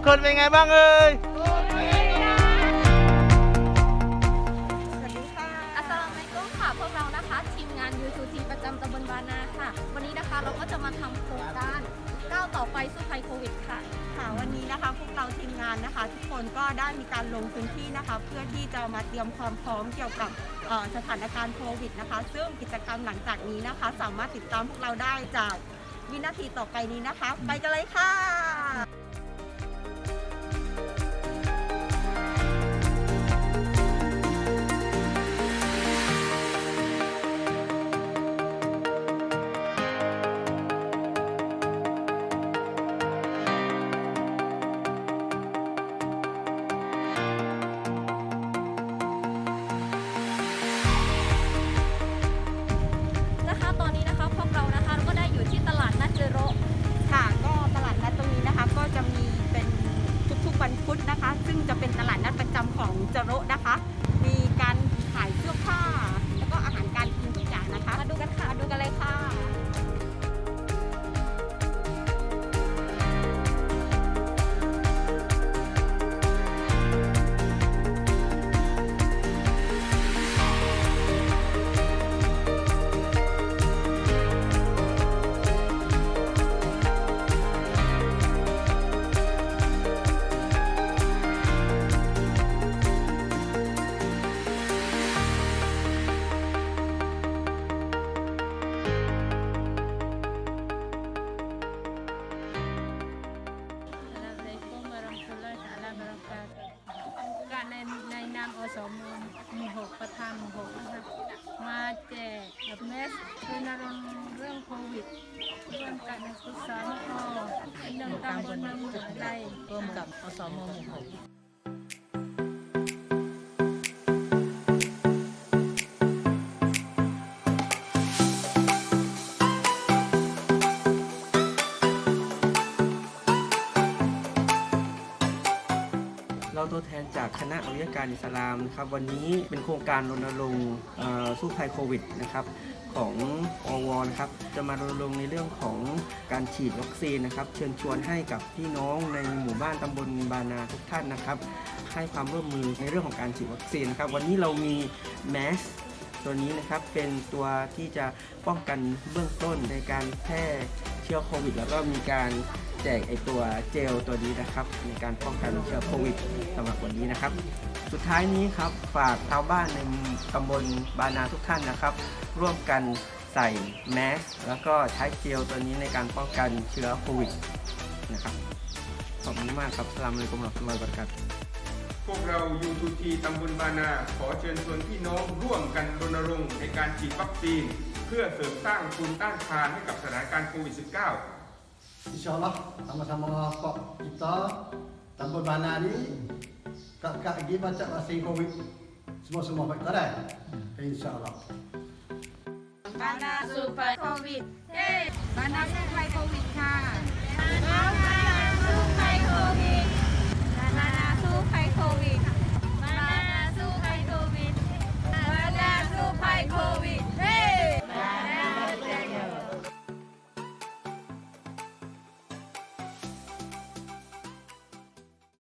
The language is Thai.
ทุกคนเป็นไงบ้างเอ่ยสวัสดีค่ะ อัสสลามุอะลัยกุมค่ะ พวกเรานะคะ ทีมงาน U2T ประจำตำบลบานาค่ะ วันนี้นะคะเราก็จะมาทำโครงการก้าวต่อไปสู้ภัยโควิดค่ะ ค่ะวันนี้นะคะพวกเราทีมงานนะคะ ทุกคนก็ได้มีการลงพื้นที่นะคะ เพื่อที่จะมาเตรียมความพร้อมเกี่ยวกับเอ่อสถานการณ์โควิดนะคะ ซึ่งกิจกรรมหลังจากนี้นะคะ สามารถติดตามพวกเราได้จากวินาทีต่อไปนี้นะคะ ไปกันเลยค่ะนะคะ นามอสมหมู่หกประธานหมู่หกนะครับมาแจกกับแมสรณรงค์เรื่องโควิดร่วมกันในกุศลพอหนึ่งตำบลหนึ่งหมู่ใดร่วมกับอสมหมู่หก เราตัวแทนจากคณะอวิยาการอิสลามนะครับวันนี้เป็นโครงการรณรงค์สู้ภัยโควิดนะครับของอวนะครับจะมารณรงค์ในเรื่องของการฉีดวัคซีนนะครับ เชิญชวนให้กับพี่น้องในหมู่บ้านตำบลบานาทุกท่านนะครับ ให้ความร่วมมือในเรื่องของการฉีดวัคซีนนะครับ วันนี้เรามีแมสตัวนี้นะครับเป็นตัวที่จะป้องกันเบื้องต้นในการแพร่เชื้อโควิด แล้วก็มีการ แจกไอตัวเจลตัวนี้นะครับ ในการป้องกันเชื้อโควิดสำหรับวันนี้นะครับ สุดท้ายนี้ครับฝากชาวบ้านในตำบลบานาทุกท่านนะครับ ร่วมกันใส่แมสแล้วก็ใช้เจลตัวนี้ในการป้องกันเชื้อโควิดนะครับขอบคุณมากครับสลามเลยกุมรับสมัยบริกัตพวกเรา U2T ตำบลบานา ขอเชิญชวนพี่น้องร่วมกันรณรงค์ในการฉีดวัคซีน เพื่อเสริมสร้างภูมิต้านทานให้กับสถานการณ์โควิด -19 InsyaAllah sama-sama Pak kita Tambun Bana ni Kak-kak pergi baca vaksin Covid Semua-semua baik tak ada? InsyaAllah บานาสู้ภัยโควิดเฮ้บานาสู้ภัยโควิดค่ะบานา